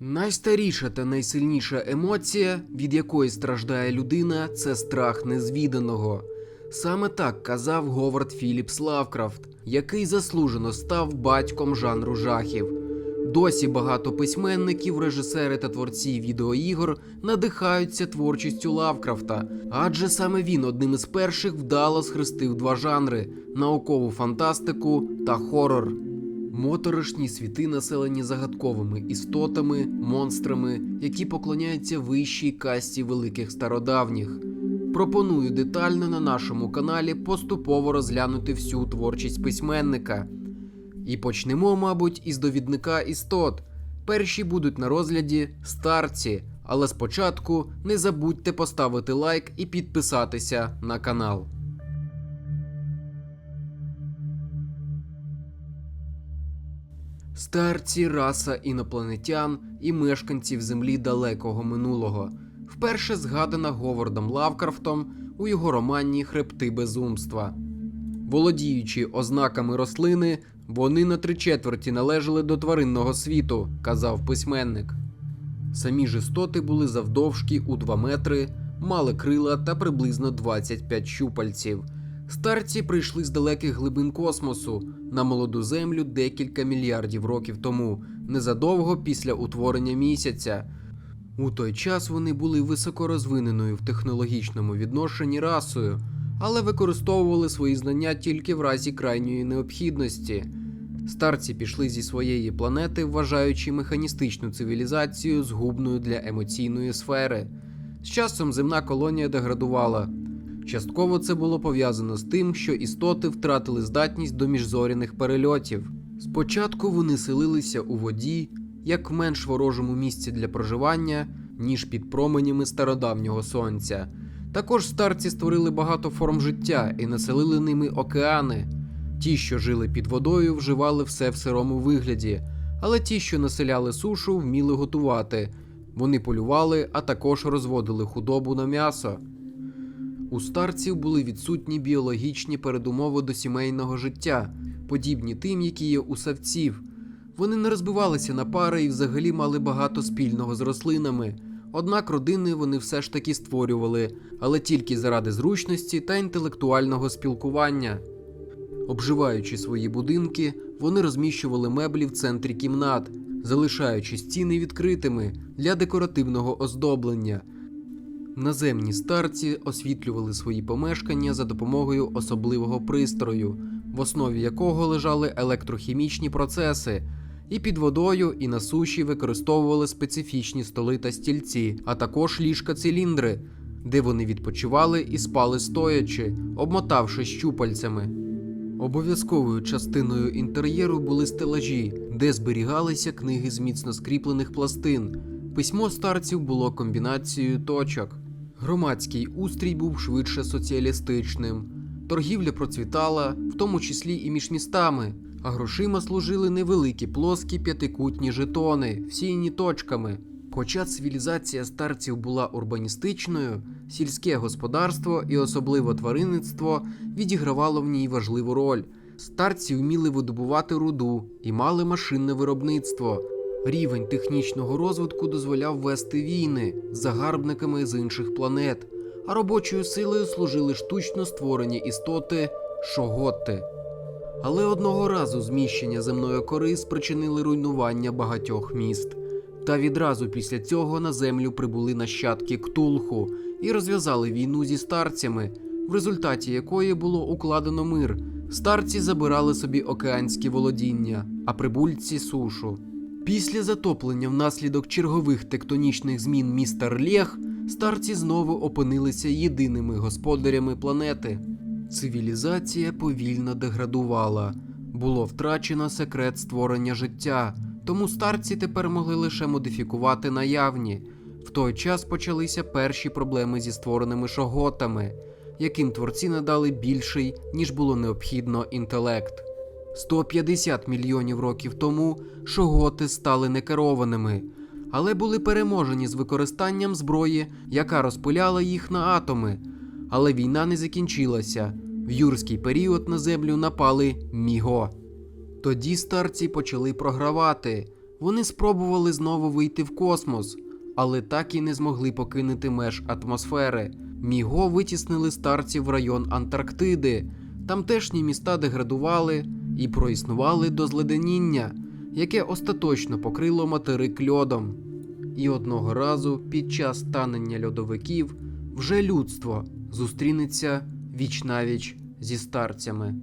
Найстаріша та найсильніша емоція, від якої страждає людина, це страх незвіданого. Саме так казав Говард Філіпс Лавкрафт, який заслужено став батьком жанру жахів. Досі багато письменників, режисери та творці відеоігор надихаються творчістю Лавкрафта, адже саме він одним із перших вдало схрестив два жанри наукову фантастику та хорор. Моторошні світи населені загадковими істотами, монстрами, які поклоняються вищій касті великих стародавніх. Пропоную детально на нашому каналі поступово розглянути всю творчість письменника. І почнемо, мабуть, із довідника істот. Перші будуть на розгляді старці, але спочатку не забудьте поставити лайк і підписатися на канал. Старці раса інопланетян і мешканців землі далекого минулого, вперше згадана Говардом Лавкрафтом у його романі Хребти безумства. Володіючи ознаками рослини, вони на три четверті належали до тваринного світу, казав письменник. Самі ж істоти були завдовжки у 2 метри, мали крила та приблизно 25 щупальців. Старці прийшли з далеких глибин космосу на молоду землю декілька мільярдів років тому, незадовго після утворення місяця. У той час вони були високорозвиненою в технологічному відношенні расою, але використовували свої знання тільки в разі крайньої необхідності. Старці пішли зі своєї планети, вважаючи механістичну цивілізацію згубною для емоційної сфери. З часом земна колонія деградувала. Частково це було пов'язано з тим, що істоти втратили здатність до міжзоряних перельотів. Спочатку вони селилися у воді, як в менш ворожому місці для проживання, ніж під променями стародавнього сонця. Також старці створили багато форм життя і населили ними океани. Ті, що жили під водою, вживали все в сирому вигляді, але ті, що населяли сушу, вміли готувати. Вони полювали, а також розводили худобу на м'ясо. У старців були відсутні біологічні передумови до сімейного життя, подібні тим, які є у савців. Вони не розбивалися на пари і взагалі мали багато спільного з рослинами. Однак родини вони все ж таки створювали, але тільки заради зручності та інтелектуального спілкування. Обживаючи свої будинки, вони розміщували меблі в центрі кімнат, залишаючи стіни відкритими для декоративного оздоблення. Наземні старці освітлювали свої помешкання за допомогою особливого пристрою, в основі якого лежали електрохімічні процеси, і під водою, і на суші використовували специфічні столи та стільці, а також ліжка-циліндри, де вони відпочивали і спали стоячи, обмотавши щупальцями. Обов'язковою частиною інтер'єру були стелажі, де зберігалися книги з міцно скріплених пластин. Письмо старців було комбінацією точок. Громадський устрій був швидше соціалістичним. Торгівля процвітала, в тому числі і між містами, а грошима служили невеликі плоскі п'ятикутні жетони, всіяні точками. Хоча цивілізація старців була урбаністичною, сільське господарство і особливо тваринництво відігравало в ній важливу роль. Старці вміли видобувати руду і мали машинне виробництво. Рівень технічного розвитку дозволяв вести війни з загарбниками з інших планет, а робочою силою служили штучно створені істоти шоготи. Але одного разу зміщення земної кори спричинили руйнування багатьох міст. Та відразу після цього на землю прибули нащадки Ктулху і розв'язали війну зі старцями, в результаті якої було укладено мир. Старці забирали собі океанські володіння, а прибульці сушу. Після затоплення внаслідок чергових тектонічних змін міста Рлєх старці знову опинилися єдиними господарями планети. Цивілізація повільно деградувала, було втрачено секрет створення життя, тому старці тепер могли лише модифікувати наявні. В той час почалися перші проблеми зі створеними шоготами, яким творці надали більший, ніж було необхідно, інтелект. 150 мільйонів років тому шоготи стали некерованими, але були переможені з використанням зброї, яка розпиляла їх на атоми. Але війна не закінчилася. В юрський період на землю напали міго. Тоді старці почали програвати. Вони спробували знову вийти в космос, але так і не змогли покинути меж атмосфери. Міго витіснили старців в район Антарктиди. Тамтешні міста деградували і проіснували до зледеніння, яке остаточно покрило материк льодом. І одного разу під час танення льодовиків вже людство зустрінеться віч навіч зі старцями.